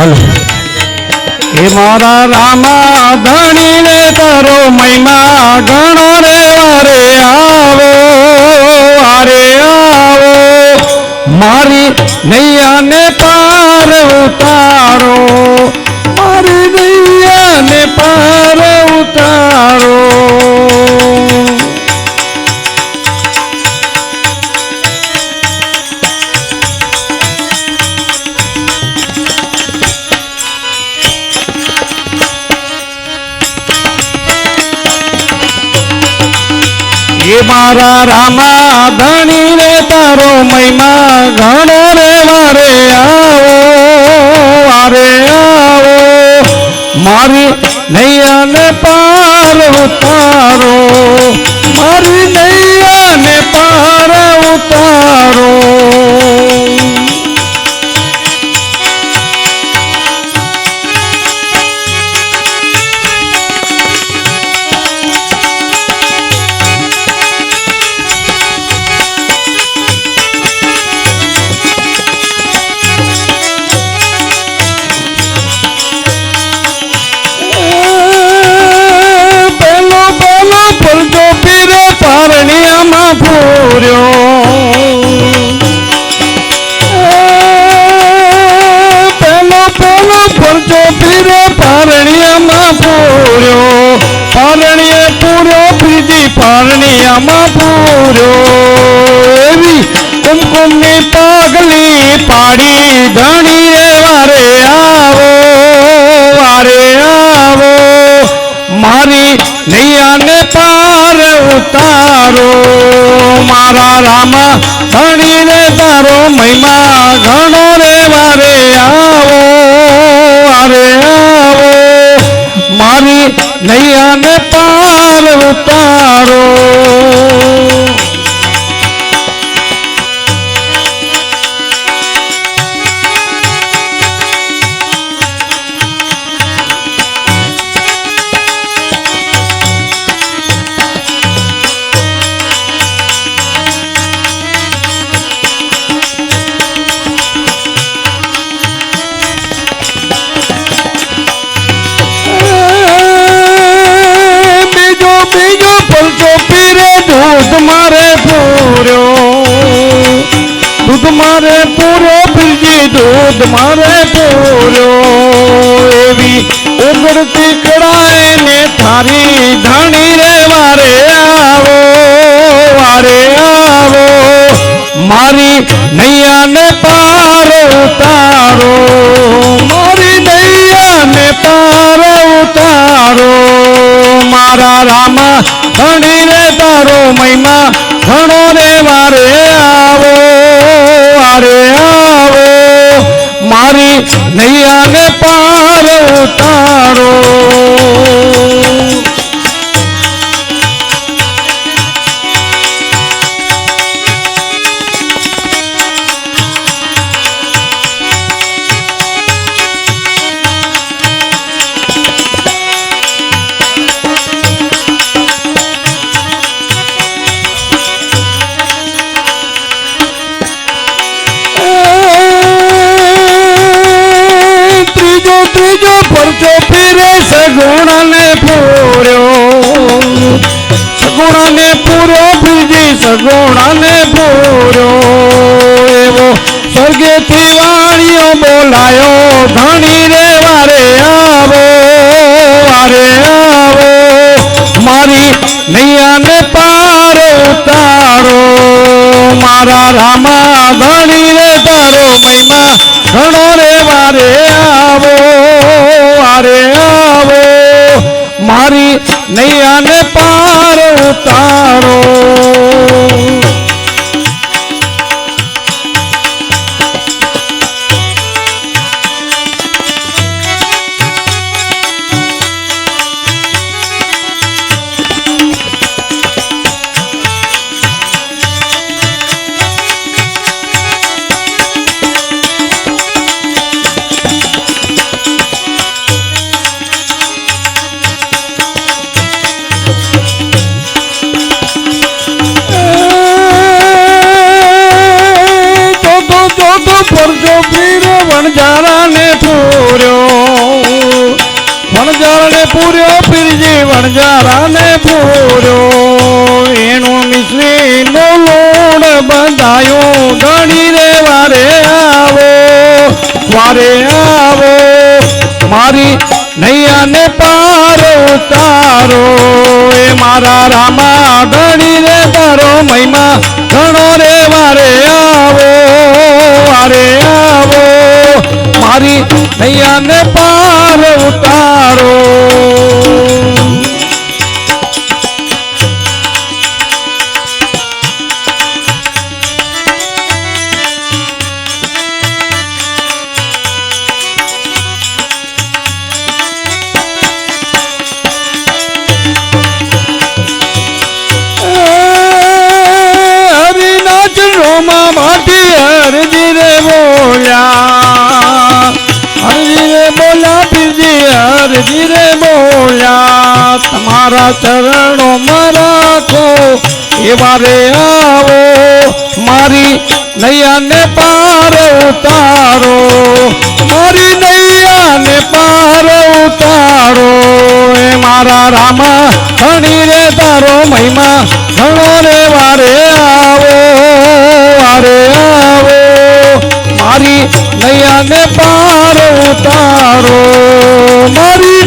હે મારા રામા, ધણી રે, તારો મહિમા ગણો રે અરે આવો અરે આવો. મારી નૈયાને એ મારા રામા ધણી રે, તારો મહિમા ઘણો રે, વારે આવો વારે આવો. મારી નૈયાને પાર ઉતારો, મારી નૈયાને પાર ઉતારો. પાડી રે, વારે આવો વારે આવો. મારી નૈયાને પાર ઉતારો. મારા રામા ધણીને તારો મહિમા ઘણો રે, વારે આવો વારે આવો. મારી નૈયાને પાર ઉતારો. મારે પૂરો, બીજી દૂધ મારે પૂરો. એવી ઉગડતી કડાય ને થારી ધાણી રે, વારે આવો વારે આવો. મારી નૈયાને પાર ઉતારો, મારી નૈયાને પાર ઉતારો. મારા રામા ધણી રે, તારો મહિમા ઘણો રે, વારે આવો વારે આવો મારી નૈયાને પાર ઉતારો. સગુણાને પૂર્યો સગુણાને પૂર્યો બીજી સગુણાને પૂર્યો એવો સ્વર્ગેથી વાણીઓ બોલાયો ધણી રે વારે આવો વારે આવો મારી નૈયાને પાર ઉતારો મારા રામા ધણી રે તારો મહિમા ઘણો રે વારે આવો વારે આવો મારી નૈયાને પાર ઉતારો ચોપડી રે વણજારાને પૂર્યો વણજારાને પૂર્યો, પીરજી વણજારાને પૂર્યો. એનો મિશ્રીનો લોડ બંધાયો, ગણી રે વારે આવો વારે આવો. મારી નૈયાને પાર ઉતારો, એ મારા રામા ગણી રે તારો નૈયાને પાર ઉતારો. હરિનાથ રોમા માટી હરજી રે હરજી રે બોલ્યા તમારા ચરણો રાખો એવા રે આવો મારી નૈયાને પાર ઉતારો મારી નૈયાને પાર ઉતારો એ મારા રામા ધણી રે તારો મહિમા ઘણો રે વારે આવો વારે આવો મારી નૈયાને પાર ઉતારો મારી